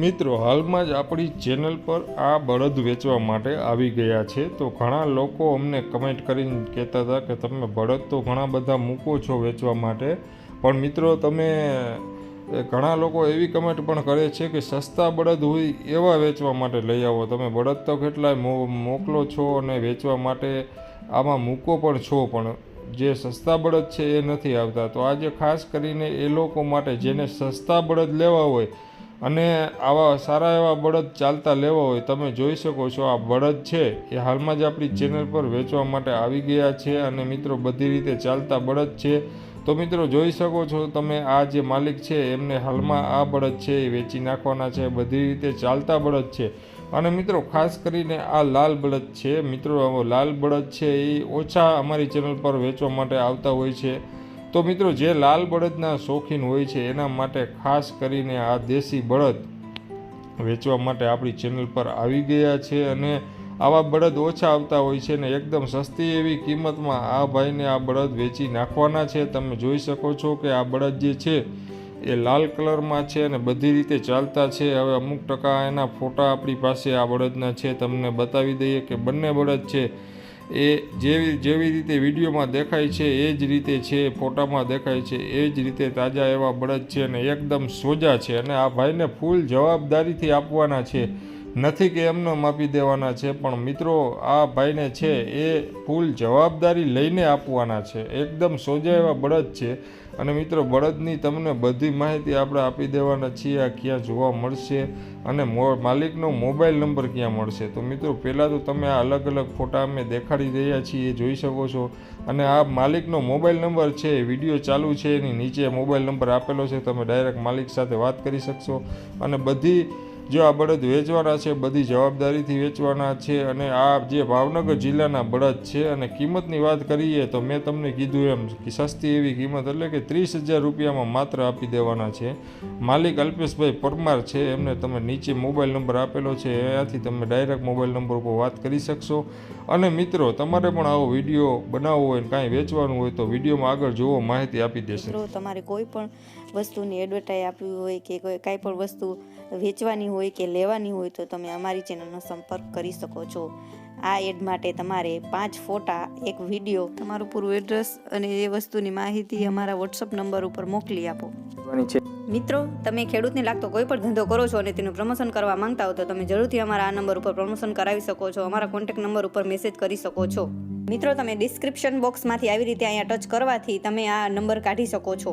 મિત્રો, હાલમાં જ આપણી ચેનલ પર આ બળદ વેચવા માટે આવી ગયા છે. તો ઘણા લોકો અમને કમેન્ટ કરીને કહેતા હતા કે, તમે બળદ તો ઘણા બધા મૂકો છો વેચવા માટે. પણ મિત્રો, તમે ઘણા લોકો એવી કમેન્ટ પણ કરે છે કે, સસ્તા બળદ હોય એવા વેચવા માટે લઈ આવો. તમે બળદ તો કેટલાય મોકલો છો અને વેચવા માટે આમાં મૂકો પણ છો, પણ જે સસ્તા બળદ છે એ નથી આવતા. તો આજે ખાસ કરીને એ લોકો માટે જેને સસ્તા બળદ લેવા હોય અને આવા સારા એવા બળદ ચાલતા લેવા હોય, તમે જોઈ શકો છો આ બળદ છે. એ હાલમાં જ આપણી ચેનલ પર વેચવા માટે આવી ગયા છે અને મિત્રો બધી રીતે ચાલતા બળદ છે. તો મિત્રો જોઈ શકો છો તમે આ જે માલિક છે, એમને હાલમાં આ બળદ છે, એ વેચી નાખવાના છે, બધી રીતે ચાલતા બળદ છે. અને મિત્રો ખાસ કરીને આ લાલ બળદ છે. મિત્રો લાલ બળદ છે એ ઓછા અમારી ચેનલ પર વેચવા માટે આવતા હોય છે. તો મિત્રો, જે લાલ બળદના શોખીન હોય છે, એના માટે ખાસ કરીને આ દેશી બળદ વેચવા માટે આપણી ચેનલ પર આવી ગયા છે અને આવા બળદ ઓછા આવતા હોય છે ને એકદમ સસ્તી એવી કિંમતમાં આ ભાઈને આ બળદ વેચી નાખવાના છે. તમે જોઈ શકો છો કે આ બળદ જે છે, એ લાલ કલરમાં છે અને બધી રીતે ચાલતા છે. હવે અમુક ટકા એના ફોટા આપણી પાસે આ બળદના છે. તમને બતાવી દઈએ કે બંને બળદ છે. એ જેવી જેવી રીતે વિડીયોમાં દેખાય છે, એ જ રીતે છે, ફોટામાં દેખાય છે, એ જ રીતે તાજા એવા બળદ છે અને એકદમ સોજા છે અને આ ભાઈને ફૂલ જવાબદારીથી આપવાના છે. નથી કે એમને માપી દેવાના છે, પણ મિત્રો, આ ભાઈને છે એ ફૂલ જવાબદારી લઈને આપવાના છે. એકદમ સોજા એવા બળદ છે. અને મિત્રો, બળદની તમને બધી માહિતી આપણે આપી દેવાના છીએ. આ ક્યાં જોવા મળશે અને માલિકનો મોબાઈલ નંબર ક્યાં મળશે? તો મિત્રો, પહેલાં તો તમે આ અલગ અલગ ફોટા અમે દેખાડી રહ્યા છીએ, એ જોઈ શકો છો. અને આ માલિકનો મોબાઈલ નંબર છે વીડિયો ચાલુ છે, એની નીચે મોબાઈલ નંબર આપેલો છે. તમે ડાયરેક્ટ માલિક સાથે વાત કરી શકશો. અને બધી જો આ બળદ વેચવાના છે, બધી જવાબદારીથી વેચવાના છે અને આ જે ભાવનગર જિલ્લાના બળદ છે અને કિંમતની વાત કરીએ તો મેં તમને કીધું એમ સસ્તી એવી કિંમત એટલે કે ત્રીસ હજાર રૂપિયામાં માત્ર આપી દેવાના છે. માલિક અલ્પેશભાઈ પરમાર છે, એમને તમે નીચે મોબાઈલ નંબર આપેલો છે, એનાથી તમે ડાયરેક્ટ મોબાઈલ નંબર ઉપર વાત કરી શકશો. અને મિત્રો, તમારે પણ આવો વીડિયો બનાવવો હોય કાંઈ વેચવાનું હોય તો વિડીયોમાં આગળ જોવો, માહિતી આપી દેશે. તમારે કોઈ પણ વસ્તુની એડવર્ટાઈઝ આપવી હોય કે કોઈ કાંઈ પણ વસ્તુ વેચવાની હોય કે લેવાની હોય તો તમે અમારી ચેનલનો સંપર્ક કરી શકો છો. આ એડ માટે તમારે પાંચ ફોટા એક વીડિયો તમારું પૂરું એડ્રેસ અને એ વસ્તુની માહિતી અમારા વોટ્સઅપ નંબર ઉપર મોકલી આપો. મિત્રો તમે ખેડૂતને લાગતો કોઈ પણ ધંધો કરો છો અને તેનું પ્રમોશન કરવા માંગતા હો તો તમે જરૂરથી અમારા આ નંબર ઉપર પ્રમોશન કરાવી શકો છો અમારા કોન્ટેક્ટ નંબર ઉપર મેસેજ કરી શકો છો. મિત્રો તમે ડિસ્ક્રિપ્શન બોક્સમાંથી આવી રીતે અહીંયા ટચ કરવાથી તમે આ નંબર કાઢી શકો છો.